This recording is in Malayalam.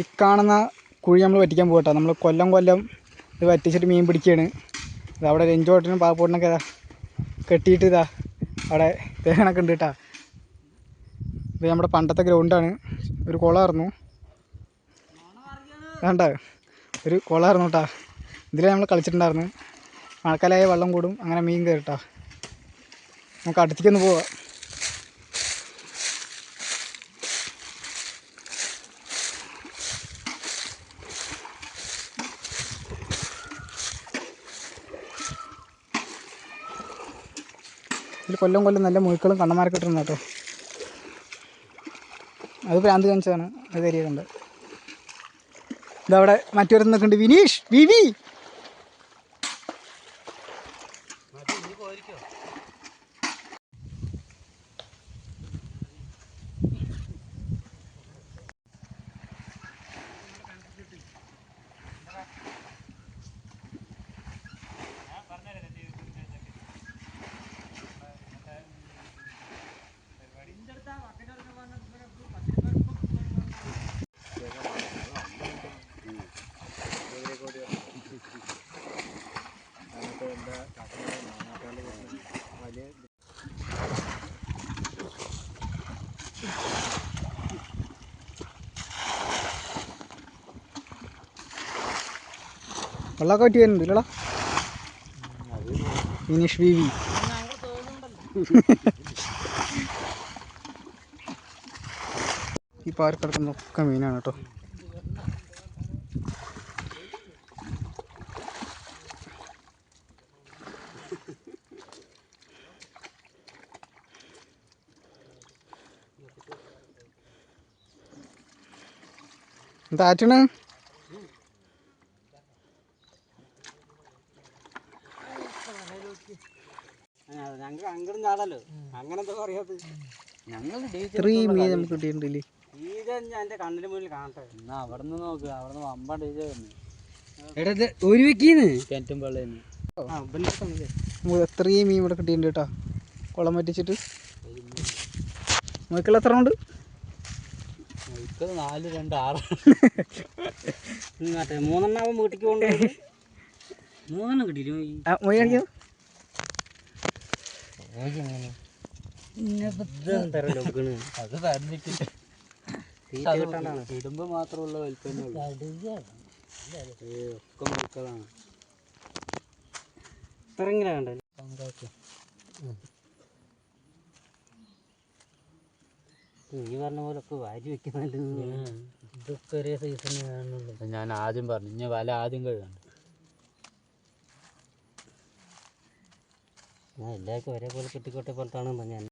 ഈ കാണുന്ന കുഴി നമ്മൾ വറ്റിക്കാൻ പോകട്ടോ. നമ്മൾ കൊല്ലം കൊല്ലം ഇത് വറ്റിച്ചിട്ട് മീൻ പിടിക്കുകയാണ് ഇത് അവിടെ രഞ്ചോട്ടനും പാപ്പോട്ടിനൊക്കെ ഇതാ കെട്ടിയിട്ട് ഇതാ അവിടെ തേങ്ങണൊക്കെ ഉണ്ട് കേട്ടോ. ഇത് നമ്മുടെ പണ്ടത്തെ ഗ്രൗണ്ടാണ് ഒരു കുളമായിരുന്നു. വേണ്ട ഒരു കുളമായിരുന്നു കേട്ടാ. ഇതിലേ നമ്മൾ കളിച്ചിട്ടുണ്ടായിരുന്നു. മഴക്കാലമായ വെള്ളം കൂടും അങ്ങനെ മീൻ കയറിട്ടാ. നമുക്ക് അടുത്തേക്കൊന്ന് പോവാം. ഇതിൽ കൊല്ലം കൊല്ലം നല്ല മുഴുക്കളും കണ്ണന്മാരൊക്കെ ഇട്ടിരുന്നു കേട്ടോ. അത് ഭ്രാന്ത് കാണിച്ചതാണ്. അത് കരിയുന്നുണ്ട് ഇതവിടെ മറ്റൊരു നിൽക്കുന്നുണ്ട് വിനീഷ് വിവി. വെള്ളമൊക്കെ പറ്റി വരുന്നുണ്ട് ഇല്ലടാ. ഫിനിഷ് വി വി. ഈ പാർക്ക് കിടക്കുന്നൊക്കെ മീനാണ് കേട്ടോ. എന്താ ആറ്റണ്? ഞങ്ങൾക്ക് അങ്ങോട്ടും ചാടല്ലോ അങ്ങനെ എന്താ പറയാത് ഞങ്ങൾ ഇത്രയും മീൻ നമുക്ക് കിട്ടിയിട്ടുണ്ടല്ലേ? എന്റെ കണ്ണിന് മുന്നിൽ കാണട്ടെ. എന്നാ അവിടെ നിന്ന് നോക്ക് അവിടെ നിന്ന് വമ്പ ഡീജ വരുന്നു എടാ ഒരു വെക്കീന്ന് കിണറ്റും നമുക്ക് എത്രയും മീൻ ഇവിടെ കിട്ടിയിട്ടുണ്ട് കേട്ടോ. കുളം പറ്റിച്ചിട്ട്. നമുക്കുള്ള എത്ര ഉണ്ട്? നാല് രണ്ട് ആറ്. മൂന്നെണ്ണാവും വീട്ടിക്ക് കൊണ്ടുപോയി മൂന്നെണ്ണം കിട്ടിയില്ല അത് തരഞ്ഞിട്ട് ഇടുമ്പോ മാത്രമുള്ള വലിപ്പമേ ഒക്കെ മുറുക്കളാണ് ഇത്രയെങ്കിലും കണ്ടല്ലേ നീ പറഞ്ഞ പോലെ ഒക്കെ വാരി വെക്കുന്നുണ്ട് ഇതൊക്കെ ഒരേ കാണുന്നുള്ളൂ ഞാൻ ആദ്യം പറഞ്ഞു ഇനി വല ആദ്യം കഴുകണ്ട. ഞാൻ എല്ലാവർക്കും ഒരേപോലെ കിട്ടിക്കോട്ടെ പോലത്താണ് ഞാൻ